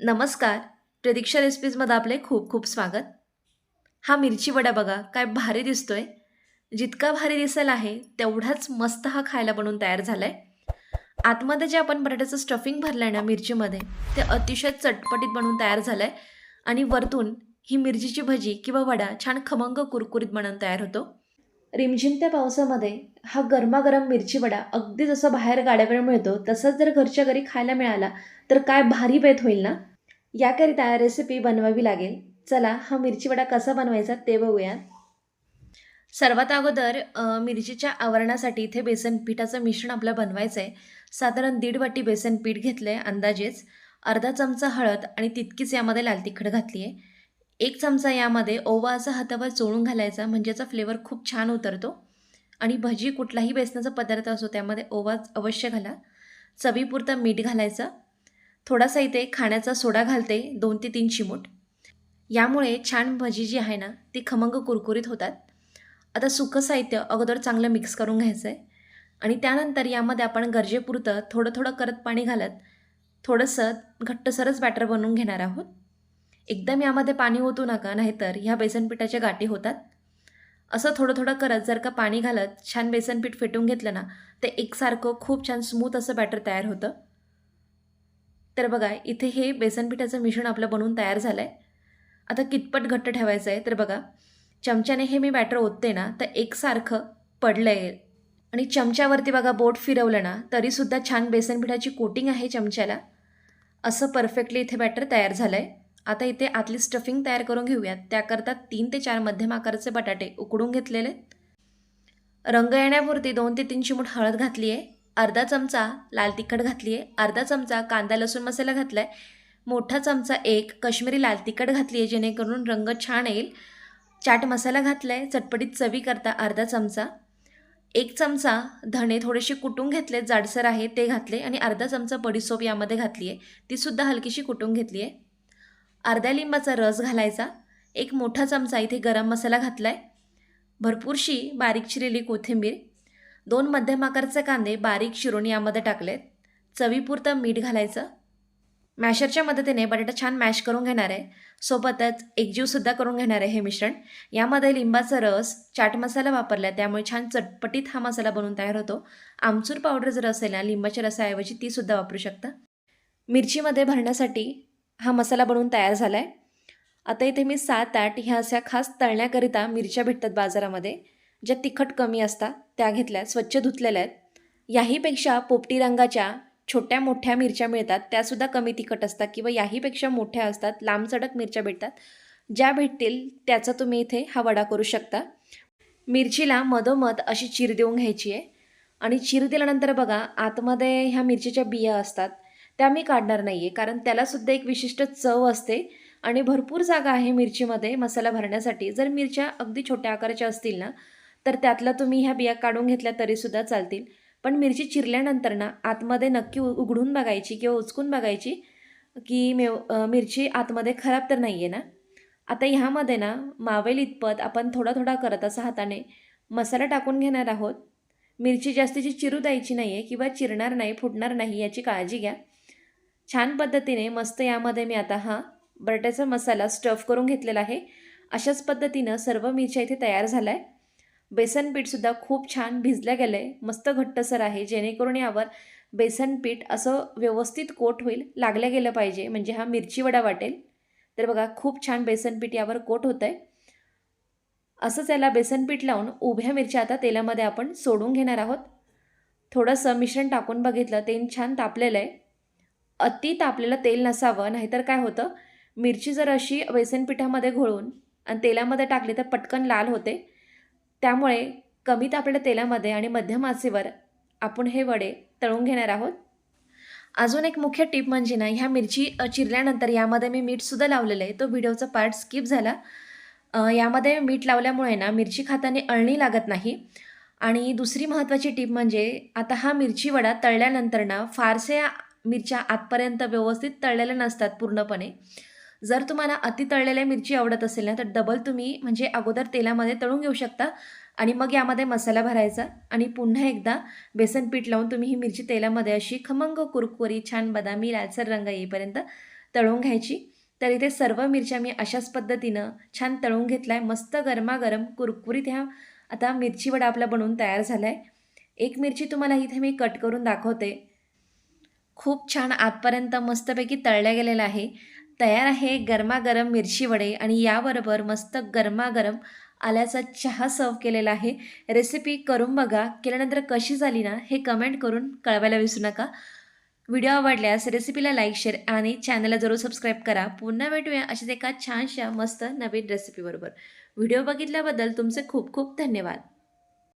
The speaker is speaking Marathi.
नमस्कार. प्रतीक्षा रेसिपीजमध्ये आपले खूप खूप स्वागत. हा मिरची वडा बघा काय भारी दिसतोय. जितका भारी दिसेल आहे तेवढाच मस्त हा खायला बनवून तयार झाला आहे आतमध्ये जे आपण बटाट्याचं स्टफिंग भरलं आहे ना मिरचीमध्ये ते अतिशय चटपटीत बनवून तयार झालं आहे आणि वरतून ही मिरचीची भजी किंवा वडा छान खमंग कुरकुरीत बनवून तयार होतो. रिमझिमत्या पावसामध्ये हा गरमागरम मिरची वडा अगदी जसं बाहेर गाड्यावर मिळतो तसंच जर घरच्या घरी खायला मिळाला तर काय भारी बेत होईल ना? याकरिता रेसिपी बनवावी लागेल. चला हा मिरची वडा कसा बनवायचा ते बघूया सर्वात अगोदर मिरचीच्या आवरणासाठी इथे बेसन पिठाचं मिश्रण आपलं बनवायचं आहे साधारण दीड वाटी बेसन पीठ घेतलं आहे अंदाजेच. अर्धा चमचा हळद आणि तितकीच यामध्ये लाल तिखट घातली आहे एक चमचा यामध्ये ओवा असा हातावर चोळून घालायचा म्हणजे याचा फ्लेवर खूप छान उतरतो. आणि भजी कुठलाही बेसनाचा पदार्थ असो त्यामध्ये ओवा अवश्य घाला. चवीपुरतं मीठ घालायचं. थोडासा इथे खाण्याचा सोडा घालते दोन ते तीन चिमूट. यामुळे छान भजी जी आहे ना ती खमंग कुरकुरीत होतात. आता सुकं साहित्य अगोदर चांगलं मिक्स करून घ्यायचं आहे आणि त्यानंतर यामध्ये आपण गरजेपुरतं थोडं थोडं करत पाणी घालत थोडंसं घट्टसरच बॅटर बनवून घेणार आहोत. एकदम यामध्ये पाणी ओतू नका नाहीतर ह्या बेसनपीठाच्या गाठी होतात. असं थोडं थोडं करत जर का पाणी घालत छान बेसनपीठ फेटून घेतलं ना ते एकसारखं खूप छान स्मूथ असं बॅटर तयार होतं. तर बघा इथे हे बेसनपीठाचं मिश्रण आपलं बनवून तयार झालं आहे आता कितपट घट्ट ठेवायचं आहे तर बघा चमच्याने हे मी बॅटर ओतते ना तर एकसारखं पडलं आहे आणि चमच्यावरती बघा बोट फिरवलं ना तरीसुद्धा छान बेसनपिठाची कोटिंग आहे चमच्याला. असं परफेक्टली इथे बॅटर तयार झालं आहे आता इथे आतली स्टफिंग तयार करून घेऊयात. त्याकरता तीन ते चार मध्यम आकाराचे बटाटे उकडून घेतलेले. आहेत. रंग येण्यापुरती दोन ते तीन चिमूट हळद घातली आहे अर्धा चमचा लाल तिखट घातली आहे अर्धा चमचा कांदा लसूण मसाला घातला आहे मोठा चमचा एक कश्मीरी लाल तिखट घातली आहे जेणेकरून रंग छान येईल. चाट मसाला घातला आहे चटपटीत चवी करता अर्धा चमचा. एक चमचा धणे थोडेसे कुटून घेतले जाडसर आहे ते घातले. आणि अर्धा चमचा बडीसोप यामध्ये घातली आहे तीसुद्धा हलकीशी कुटून घेतली आहे अर्ध्या लिंबाचा रस घालायचा. एक मोठा चमचा इथे गरम मसाला घातला आहे भरपूरशी बारीक चिरलेली कोथिंबीर. दोन मध्यम आकारचे कांदे बारीक चिरून यामध्ये टाकलेत. चवीपुरतं मीठ घालायचं. मॅशरच्या मदतीने बटाटा छान मॅश करून घेणार आहे. सोबतच एकजीवसुद्धा करून घेणार आहे हे मिश्रण. यामध्ये लिंबाचा रस चाट मसाला वापरला त्यामुळे छान चटपटीत हा मसाला बनवून तयार होतो. आमचूर पावडर जर असेल ना लिंबाच्या रसाऐवजी तीसुद्धा वापरू शकता. मिरचीमध्ये भरण्यासाठी हा मसाला बनवून तयार झाला आहे आता इथे मी सात आठ ह्या अशा खास तळण्याकरिता मिरच्या भेटतात बाजारामध्ये ज्या तिखट कमी असतात त्या घेतल्या स्वच्छ धुतलेल्या आहेत. याहीपेक्षा पोपटी रंगाच्या छोट्या मोठ्या मिरच्या मिळतात त्यासुद्धा कमी तिखट असतात किंवा याहीपेक्षा मोठ्या असतात लांब चडक मिरच्या भेटतात. ज्या भेटतील त्याचा तुम्ही इथे हा वडा करू शकता. मिरचीला मधोमध अशी चीर देऊन घ्यायची आहे. आणि चीर दिल्यानंतर बघा आतमध्ये ह्या मिरचीच्या बिया असतात. त्या मी काढणार नाही आहे कारण त्यालासुद्धा एक विशिष्ट चव असते. आणि भरपूर जागा आहे मिरचीमध्ये मसाला भरण्यासाठी. जर मिरच्या अगदी छोट्या आकाराच्या असतील ना तर त्यातला तुम्ही ह्या बिया काढून घेतल्या तरीसुद्धा चालतील. पण मिरची चिरल्यानंतर ना आतमध्ये नक्की उघडून बघायची किंवा उचकून बघायची की मेव मिरची आतमध्ये खराब तर नाही आहे ना? आता ह्यामध्ये ना मावेल इतपत आपण थोडा थोडा करत असं हाताने मसाला टाकून घेणार आहोत. मिरची जास्तीची चिरू द्यायची नाही आहे किंवा चिरणार नाही फुटणार नाही याची काळजी घ्या. छान पद्धतीने मस्त यामध्ये मी आता हा बटाट्याचा मसाला स्टफ करून घेतलेला आहे. अशाच पद्धतीनं सर्व मिरच्या इथे तयार झाल्या. आहे बेसन पीठसुद्धा खूप छान भिजलं गेलं आहे मस्त घट्टसर आहे. जेणेकरून यावर बेसन पीठ असं व्यवस्थित कोट होईल लागलं गेलं पाहिजे. म्हणजे हा मिरची वडा वाटेल. तर बघा खूप छान बेसन पीठ यावर कोट होतं आहे असंच याला बेसन पीठ लावून उभ्या मिरच्या आता तेलामध्ये आपण सोडून घेणार आहोत. थोडंसं मिश्रण टाकून बघितलं तेल छान तापलेलं आहे. अति तापलेलं तेल नसावं नाहीतर काय होतं? मिरची जर अशी बेसन पिठामध्ये घोळून आणि तेलामध्ये टाकली तर पटकन लाल होते. त्यामुळे कमी तापलेल्या तेलामध्ये आणि मध्यम आचेवर आपण हे वडे तळून घेणार आहोत. अजून एक मुख्य टीप म्हणजे ना ह्या मिरची चिरल्यानंतर यामध्ये मी मीठसुद्धा लावलेलं आहे. तो व्हिडिओचा पार्ट स्किप झाला. यामध्ये मीठ लावल्यामुळे ना मिरची खाताने अळणी लागत नाही. आणि दुसरी महत्त्वाची टीप म्हणजे आता हा मिरची वडा तळल्यानंतर ना फारसे मिरच्या आतपर्यंत व्यवस्थित तळलेल्या नसतात पूर्णपणे. जर तुम्हाला अति तळलेल्या मिरची आवडत असेल ना तर डबल तुम्ही म्हणजे अगोदर तेलामध्ये तळून घेऊ शकता आणि मग यामध्ये मसाला भरायचा आणि पुन्हा एकदा बेसन पीठ लावून तुम्ही ही मिरची तेलामध्ये अशी खमंग कुरकुरी छान बदामी लालसर रंग येईपर्यंत तळून घ्यायची. तर इथे सर्व मिरच्या मी अशाच पद्धतीनं छान तळून घेतला आहे मस्त गरमागरम कुरकुरीत ह्या आता मिरची वडा आपला बनवून तयार झाला आहे एक मिरची तुम्हाला इथे मी कट करून दाखवते. खूप छान आतपर्यंत मस्तपैकी तळल्या गेलेला आहे. तयार आहे गरमागरम मिरची वडे आणि याबरोबर मस्त गरमागरम आल्याचा चहा सर्व केलेला आहे. रेसिपी करून बघा. केल्यानंतर कशी झाली ना हे कमेंट करून कळवायला विसरू नका. व्हिडिओ आवडल्यास रेसिपीला लाईक शेअर आणि चॅनलला जरूर सबस्क्राईब करा. पुन्हा भेटूया अशाच एका छानशा मस्त नवीन रेसिपीबरोबर. व्हिडिओ बघितल्याबद्दल तुमचे खूप खूप धन्यवाद.